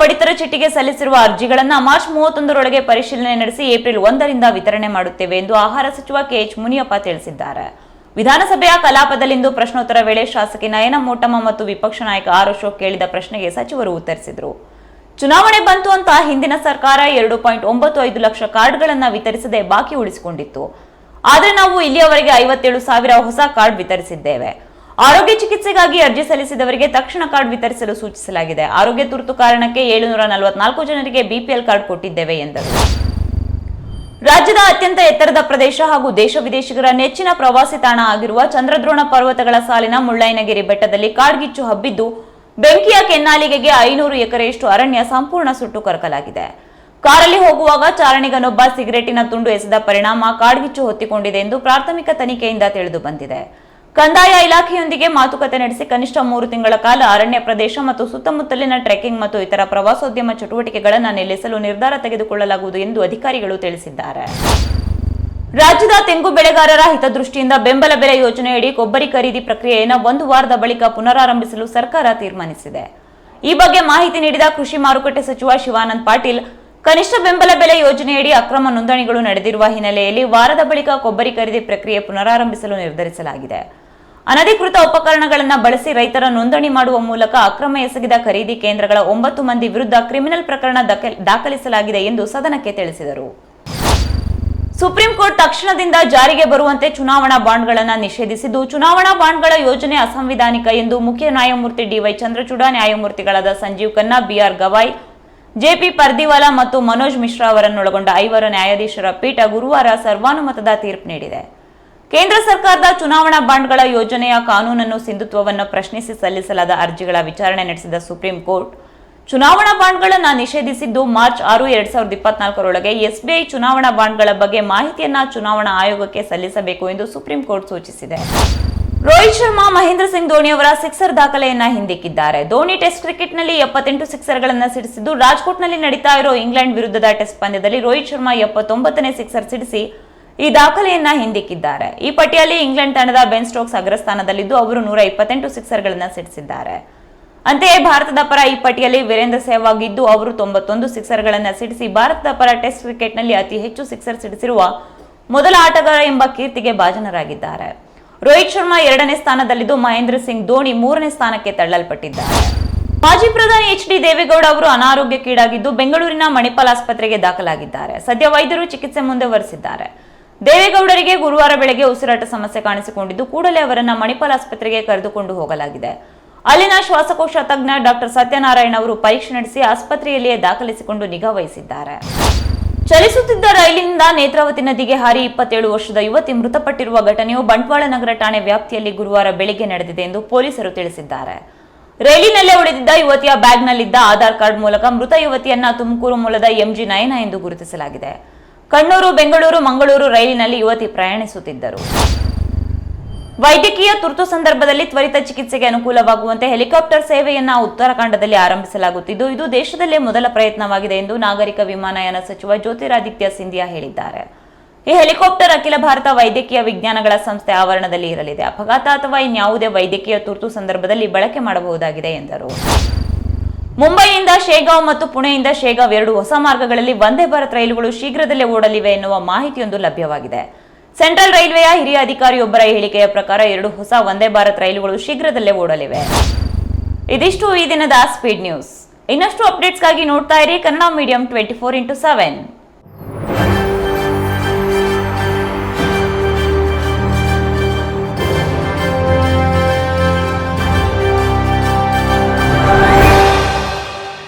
ಪಡಿತರ ಚೀಟಿಗೆ ಸಲ್ಲಿಸಿರುವ ಅರ್ಜಿಗಳನ್ನು ಮಾರ್ಚ್ ಮೂವತ್ತೊಂದರೊಳಗೆ ಪರಿಶೀಲನೆ ನಡೆಸಿ ಏಪ್ರಿಲ್ ಒಂದರಿಂದ ವಿತರಣೆ ಮಾಡುತ್ತೇವೆ ಎಂದು ಆಹಾರ ಸಚಿವ ಕೆಎಚ್ ಮುನಿಯಪ್ಪ ತಿಳಿಸಿದ್ದಾರೆ. ವಿಧಾನಸಭೆಯ ಕಲಾಪದಲ್ಲಿಂದು ಪ್ರಶ್ನೋತ್ತರ ವೇಳೆ ಶಾಸಕಿ ನಯನ ಮೋಟಮ್ಮ ಮತ್ತು ವಿಪಕ್ಷ ನಾಯಕ ಆರ್ ಅಶೋಕ್ ಕೇಳಿದ ಪ್ರಶ್ನೆಗೆ ಸಚಿವರು ಉತ್ತರಿಸಿದರು. ಚುನಾವಣೆ ಬಂತು ಅಂತ ಹಿಂದಿನ ಸರ್ಕಾರ ಎರಡು ಪಾಯಿಂಟ್ ಒಂಬತ್ತು ಐದು ಲಕ್ಷ ಕಾರ್ಡ್ಗಳನ್ನು ವಿತರಿಸದೆ ಬಾಕಿ ಉಳಿಸಿಕೊಂಡಿತ್ತು. ಆದರೆ ನಾವು ಇಲ್ಲಿಯವರೆಗೆ ಐವತ್ತೇಳು ಸಾವಿರ ಹೊಸ ಕಾರ್ಡ್ ವಿತರಿಸಿದ್ದೇವೆ. ಆರೋಗ್ಯ ಚಿಕಿತ್ಸೆಗಾಗಿ ಅರ್ಜಿ ಸಲ್ಲಿಸಿದವರಿಗೆ ತಕ್ಷಣ ಕಾರ್ಡ್ ವಿತರಿಸಲು ಸೂಚಿಸಲಾಗಿದೆ. ಆರೋಗ್ಯ ತುರ್ತು ಕಾರಣಕ್ಕೆ ಏಳುನೂರ ನಲವತ್ನಾಲ್ಕು ಜನರಿಗೆ ಬಿಪಿಎಲ್ ಕಾರ್ಡ್ ಕೊಟ್ಟಿದ್ದೇವೆ ಎಂದರು. ರಾಜ್ಯದ ಅತ್ಯಂತ ಎತ್ತರದ ಪ್ರದೇಶ ಹಾಗೂ ದೇಶ ವಿದೇಶಿಗರ ನೆಚ್ಚಿನ ಪ್ರವಾಸಿ ತಾಣ ಆಗಿರುವ ಚಂದ್ರದ್ರೋಣ ಪರ್ವತಗಳ ಸಾಲಿನ ಮುಳ್ಳಯ್ಯನಗಿರಿ ಬೆಟ್ಟದಲ್ಲಿ ಕಾಡ್ಗಿಚ್ಚು ಹಬ್ಬಿದ್ದು, ಬೆಂಕಿಯ ಕೆನ್ನಾಲಿಗೆಗೆ ಐನೂರು ಎಕರೆಯಷ್ಟು ಅರಣ್ಯ ಸಂಪೂರ್ಣ ಸುಟ್ಟು ಕರಕಲಾಗಿದೆ. ಕಾರಲ್ಲಿ ಹೋಗುವಾಗ ಚಾರಣಿಗನೊಬ್ಬ ಸಿಗರೇಟಿನ ತುಂಡು ಎಸೆದ ಪರಿಣಾಮ ಕಾಡ್ಗಿಚ್ಚು ಹೊತ್ತಿಕೊಂಡಿದೆ ಎಂದು ಪ್ರಾಥಮಿಕ ತನಿಖೆಯಿಂದ ತಿಳಿದು ಬಂದಿದೆ. ಕಂದಾಯ ಇಲಾಖೆಯೊಂದಿಗೆ ಮಾತುಕತೆ ನಡೆಸಿ ಕನಿಷ್ಠ ಮೂರು ತಿಂಗಳ ಕಾಲ ಅರಣ್ಯ ಪ್ರದೇಶ ಮತ್ತು ಸುತ್ತಮುತ್ತಲಿನ ಟ್ರೆಕ್ಕಿಂಗ್ ಮತ್ತು ಇತರ ಪ್ರವಾಸೋದ್ಯಮ ಚಟುವಟಿಕೆಗಳನ್ನು ನಿಲ್ಲಿಸಲು ನಿರ್ಧಾರ ತೆಗೆದುಕೊಳ್ಳಲಾಗುವುದು ಎಂದು ಅಧಿಕಾರಿಗಳು ತಿಳಿಸಿದ್ದಾರೆ. ರಾಜ್ಯದ ತೆಂಗು ಬೆಳೆಗಾರರ ಹಿತದೃಷ್ಟಿಯಿಂದ ಬೆಂಬಲ ಬೆಲೆ ಯೋಜನೆಯಡಿ ಕೊಬ್ಬರಿ ಖರೀದಿ ಪ್ರಕ್ರಿಯೆಯನ್ನು ಒಂದು ವಾರದ ಬಳಿಕ ಪುನರಾರಂಭಿಸಲು ಸರ್ಕಾರ ತೀರ್ಮಾನಿಸಿದೆ. ಈ ಬಗ್ಗೆ ಮಾಹಿತಿ ನೀಡಿದ ಕೃಷಿ ಮಾರುಕಟ್ಟೆ ಸಚಿವ ಶಿವಾನಂದ ಪಾಟೀಲ್, ಕನಿಷ್ಠ ಬೆಂಬಲ ಬೆಲೆ ಯೋಜನೆಯಡಿ ಅಕ್ರಮ ನೋಂದಣಿಗಳು ನಡೆದಿರುವ ಹಿನ್ನೆಲೆಯಲ್ಲಿ ವಾರದ ಬಳಿಕ ಕೊಬ್ಬರಿ ಖರೀದಿ ಪ್ರಕ್ರಿಯೆ ಪುನರಾರಂಭಿಸಲು ನಿರ್ಧರಿಸಲಾಗಿದೆ. ಅನಧಿಕೃತ ಉಪಕರಣಗಳನ್ನು ಬಳಸಿ ರೈತರ ನೋಂದಣಿ ಮಾಡುವ ಮೂಲಕ ಅಕ್ರಮ ಎಸಗಿದ ಖರೀದಿ ಕೇಂದ್ರಗಳ ಒಂಬತ್ತು ಮಂದಿ ವಿರುದ್ಧ ಕ್ರಿಮಿನಲ್ ಪ್ರಕರಣ ದಾಖಲ್- ದಾಖಲಿಸಲಾಗಿದೆ ಎಂದು ಸದನಕ್ಕೆ ತಿಳಿಸಿದರು. ಸುಪ್ರೀಂ ಕೋರ್ಟ್ ತಕ್ಷಣದಿಂದ ಜಾರಿಗೆ ಬರುವಂತೆ ಚುನಾವಣಾ ಬಾಂಡ್ಗಳನ್ನು ನಿಷೇಧಿಸಿದ್ದು, ಚುನಾವಣಾ ಬಾಂಡ್ಗಳ ಯೋಜನೆ ಅಸಂವಿಧಾನಿಕ ಎಂದು ಮುಖ್ಯ ನ್ಯಾಯಮೂರ್ತಿ ಡಿವೈ ಚಂದ್ರಚೂಡ, ನ್ಯಾಯಮೂರ್ತಿಗಳಾದ ಸಂಜೀವ್ ಖನ್ನಾ, ಬಿಆರ್ ಗವಾಯ್, ಜೆಪಿ ಪರ್ದಿವಾಲಾ ಮತ್ತು ಮನೋಜ್ ಮಿಶ್ರಾ ಅವರನ್ನೊಳಗೊಂಡ ಐವರು ನ್ಯಾಯಾಧೀಶರ ಪೀಠ ಗುರುವಾರ ಸರ್ವಾನುಮತದ ತೀರ್ಪು ನೀಡಿದೆ. ಕೇಂದ್ರ ಸರ್ಕಾರದ ಚುನಾವಣಾ ಬಾಂಡ್ಗಳ ಯೋಜನೆಯ ಕಾನೂನನ್ನು ಸಿಂಧುತ್ವವನ್ನು ಪ್ರಶ್ನಿಸಿ ಸಲ್ಲಿಸಲಾದ ಅರ್ಜಿಗಳ ವಿಚಾರಣೆ ನಡೆಸಿದ ಸುಪ್ರೀಂ ಕೋರ್ಟ್, ಚುನಾವಣಾ ಬಾಂಡ್ಗಳನ್ನು ನಿಷೇಧಿಸಿದ್ದು ಮಾರ್ಚ್ ಆರು, ಎರಡ್ ಸಾವಿರದ ಇಪ್ಪತ್ನಾಲ್ಕರೊಳಗೆ ಎಸ್ಬಿಐ ಚುನಾವಣಾ ಬಾಂಡ್ಗಳ ಬಗ್ಗೆ ಮಾಹಿತಿಯನ್ನು ಚುನಾವಣಾ ಆಯೋಗಕ್ಕೆ ಸಲ್ಲಿಸಬೇಕು ಎಂದು ಸುಪ್ರೀಂ ಕೋರ್ಟ್ ಸೂಚಿಸಿದೆ. ರೋಹಿತ್ ಶರ್ಮಾ, ಮಹೇಂದ್ರ ಸಿಂಗ್ ಧೋನಿ ಅವರ ಸಿಕ್ಸರ್ ದಾಖಲೆಯನ್ನ ಹಿಂದಿಕ್ಕಿದ್ದಾರೆ. ಧೋನಿ ಟೆಸ್ಟ್ ಕ್ರಿಕೆಟ್ನಲ್ಲಿ ಎಪ್ಪತ್ತೆಂಟು ಸಿಕ್ಸರ್ಗಳನ್ನು ಸಿಡಿಸಿದ್ದು, ರಾಜ್ಕೋಟ್ನಲ್ಲಿ ನಡೀತಾ ಇರೋ ಇಂಗ್ಲೆಂಡ್ ವಿರುದ್ಧದ ಟೆಸ್ಟ್ ಪಂದ್ಯದಲ್ಲಿ ರೋಹಿತ್ ಶರ್ಮಾ ಎಪ್ಪತ್ತೊಂಬತ್ತನೇ ಸಿಕ್ಸರ್ ಸಿಡಿಸಿ ಈ ದಾಖಲೆಯನ್ನ ಹಿಂದಿಕ್ಕಿದ್ದಾರೆ. ಈ ಪಟ್ಟಿಯಲ್ಲಿ ಇಂಗ್ಲೆಂಡ್ ತಂಡದ ಬೆನ್ ಸ್ಟೋಕ್ಸ್ ಅಗ್ರಸ್ಥಾನದಲ್ಲಿದ್ದು ಅವರು ನೂರ ಇಪ್ಪತ್ತೆಂಟು ಸಿಕ್ಸರ್ಗಳನ್ನ ಸಿಡಿಸಿದ್ದಾರೆ. ಅಂತೆಯೇ ಭಾರತದ ಪರ ಈ ಪಟ್ಟಿಯಲ್ಲಿ ವೀರೇಂದ್ರ ಸೆಹ್ವಾಗ್ ಇದ್ದು ಅವರು ತೊಂಬತ್ತೊಂದು ಸಿಕ್ಸರ್ಗಳನ್ನು ಸಿಡಿಸಿ, ಭಾರತದ ಪರ ಟೆಸ್ಟ್ ಕ್ರಿಕೆಟ್ನಲ್ಲಿ ಅತಿ ಹೆಚ್ಚು ಸಿಕ್ಸರ್ ಸಿಡಿಸಿರುವ ಮೊದಲ ಆಟಗಾರ ಎಂಬ ಕೀರ್ತಿಗೆ ಭಾಜನರಾಗಿದ್ದಾರೆ. ರೋಹಿತ್ ಶರ್ಮಾ ಎರಡನೇ ಸ್ಥಾನದಲ್ಲಿದ್ದು ಮಹೇಂದ್ರ ಸಿಂಗ್ ಧೋನಿ ಮೂರನೇ ಸ್ಥಾನಕ್ಕೆ ತಳ್ಳಲ್ಪಟ್ಟಿದ್ದಾರೆ. ಮಾಜಿ ಪ್ರಧಾನಿ ಎಚ್ ಡಿ ದೇವೇಗೌಡ ಅವರು ಅನಾರೋಗ್ಯಕ್ಕೀಡಾಗಿದ್ದು ಬೆಂಗಳೂರಿನ ಮಣಿಪಾಲ್ ಆಸ್ಪತ್ರೆಗೆ ದಾಖಲಾಗಿದ್ದಾರೆ. ಸದ್ಯ ವೈದ್ಯರು ಚಿಕಿತ್ಸೆ ಮುಂದುವರೆಸಿದ್ದಾರೆ. ದೇವೇಗೌಡರಿಗೆ ಗುರುವಾರ ಬೆಳಗ್ಗೆ ಉಸಿರಾಟ ಸಮಸ್ಯೆ ಕಾಣಿಸಿಕೊಂಡಿದ್ದು, ಕೂಡಲೇ ಅವರನ್ನು ಮಣಿಪಾಲ್ ಆಸ್ಪತ್ರೆಗೆ ಕರೆದುಕೊಂಡು ಹೋಗಲಾಗಿದೆ. ಅಲ್ಲಿನ ಶ್ವಾಸಕೋಶ ತಜ್ಞ ಡಾಕ್ಟರ್ ಸತ್ಯನಾರಾಯಣ ಅವರು ಪರೀಕ್ಷೆ ನಡೆಸಿ ಆಸ್ಪತ್ರೆಯಲ್ಲಿಯೇ ದಾಖಲಿಸಿಕೊಂಡು ನಿಗಾ ವಹಿಸಿದ್ದಾರೆ. ಚಲಿಸುತ್ತಿದ್ದ ರೈಲಿನಿಂದ ನೇತ್ರಾವತಿ ನದಿಗೆ ಹಾರಿ ಇಪ್ಪತ್ತೇಳು ವರ್ಷದ ಯುವತಿ ಮೃತಪಟ್ಟಿರುವ ಘಟನೆಯು ಬಂಟ್ವಾಳ ನಗರ ಠಾಣೆ ವ್ಯಾಪ್ತಿಯಲ್ಲಿ ಗುರುವಾರ ಬೆಳಿಗ್ಗೆ ನಡೆದಿದೆ ಎಂದು ಪೊಲೀಸರು ತಿಳಿಸಿದ್ದಾರೆ. ರೈಲಿನಲ್ಲೇ ಉಳಿದಿದ್ದ ಯುವತಿಯ ಬ್ಯಾಗ್ನಲ್ಲಿದ್ದ ಆಧಾರ್ ಕಾರ್ಡ್ ಮೂಲಕ ಮೃತ ಯುವತಿಯನ್ನ ತುಮಕೂರು ಮೂಲದ ಎಂಜಿ ನಯನ ಎಂದು ಗುರುತಿಸಲಾಗಿದೆ. ಕಣ್ಣೂರು, ಬೆಂಗಳೂರು, ಮಂಗಳೂರು ರೈಲಿನಲ್ಲಿ ಯುವತಿ ಪ್ರಯಾಣಿಸುತ್ತಿದ್ದರು. ವೈದ್ಯಕೀಯ ತುರ್ತು ಸಂದರ್ಭದಲ್ಲಿ ತ್ವರಿತ ಚಿಕಿತ್ಸೆಗೆ ಅನುಕೂಲವಾಗುವಂತೆ ಹೆಲಿಕಾಪ್ಟರ್ ಸೇವೆಯನ್ನು ಉತ್ತರಾಖಂಡದಲ್ಲಿ ಆರಂಭಿಸಲಾಗುತ್ತಿದ್ದು, ಇದು ದೇಶದಲ್ಲೇ ಮೊದಲ ಪ್ರಯತ್ನವಾಗಿದೆ ಎಂದು ನಾಗರಿಕ ವಿಮಾನಯಾನ ಸಚಿವ ಜ್ಯೋತಿರಾದಿತ್ಯ ಸಿಂಧಿಯಾ ಹೇಳಿದ್ದಾರೆ. ಈ ಹೆಲಿಕಾಪ್ಟರ್ ಅಖಿಲ ಭಾರತ ವೈದ್ಯಕೀಯ ವಿಜ್ಞಾನಗಳ ಸಂಸ್ಥೆ ಆವರಣದಲ್ಲಿ ಇರಲಿದೆ. ಅಪಘಾತ ಅಥವಾ ಇನ್ಯಾವುದೇ ವೈದ್ಯಕೀಯ ತುರ್ತು ಸಂದರ್ಭದಲ್ಲಿ ಬಳಕೆ ಮಾಡಬಹುದಾಗಿದೆ ಎಂದರು. ಮುಂಬೈಯಿಂದ ಶೇಗಾವ್ ಮತ್ತು ಪುಣೆಯಿಂದ ಶೇಗಾವ್ ಎರಡು ಹೊಸ ಮಾರ್ಗಗಳಲ್ಲಿ ವಂದೇ ಭಾರತ್ ರೈಲುಗಳು ಶೀಘ್ರದಲ್ಲೇ ಓಡಲಿವೆ ಎನ್ನುವ ಮಾಹಿತಿಯೊಂದು ಲಭ್ಯವಾಗಿದೆ. ಸೆಂಟ್ರಲ್ ರೈಲ್ವೆಯ ಹಿರಿಯ ಅಧಿಕಾರಿಯೊಬ್ಬರ ಹೇಳಿಕೆಯ ಪ್ರಕಾರ ಎರಡು ಹೊಸ ವಂದೇ ಭಾರತ್ ರೈಲುಗಳು ಶೀಘ್ರದಲ್ಲೇ ಓಡಲಿವೆ. ಇದಿಷ್ಟು ಈ ದಿನದ ಸ್ಪೀಡ್ ನ್ಯೂಸ್ ಇನ್ನಷ್ಟು ಅಪ್ಡೇಟ್ಸ್ಗಾಗಿ ನೋಡ್ತಾ ಇರಿ Kannada medium twenty four into seven